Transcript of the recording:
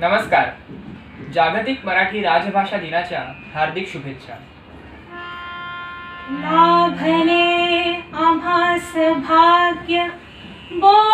नमस्कार. जागतिक मराठी राजभाषा दिनाच्या हार्दिक शुभेच्छा. लाभले आभास भाग्य बोल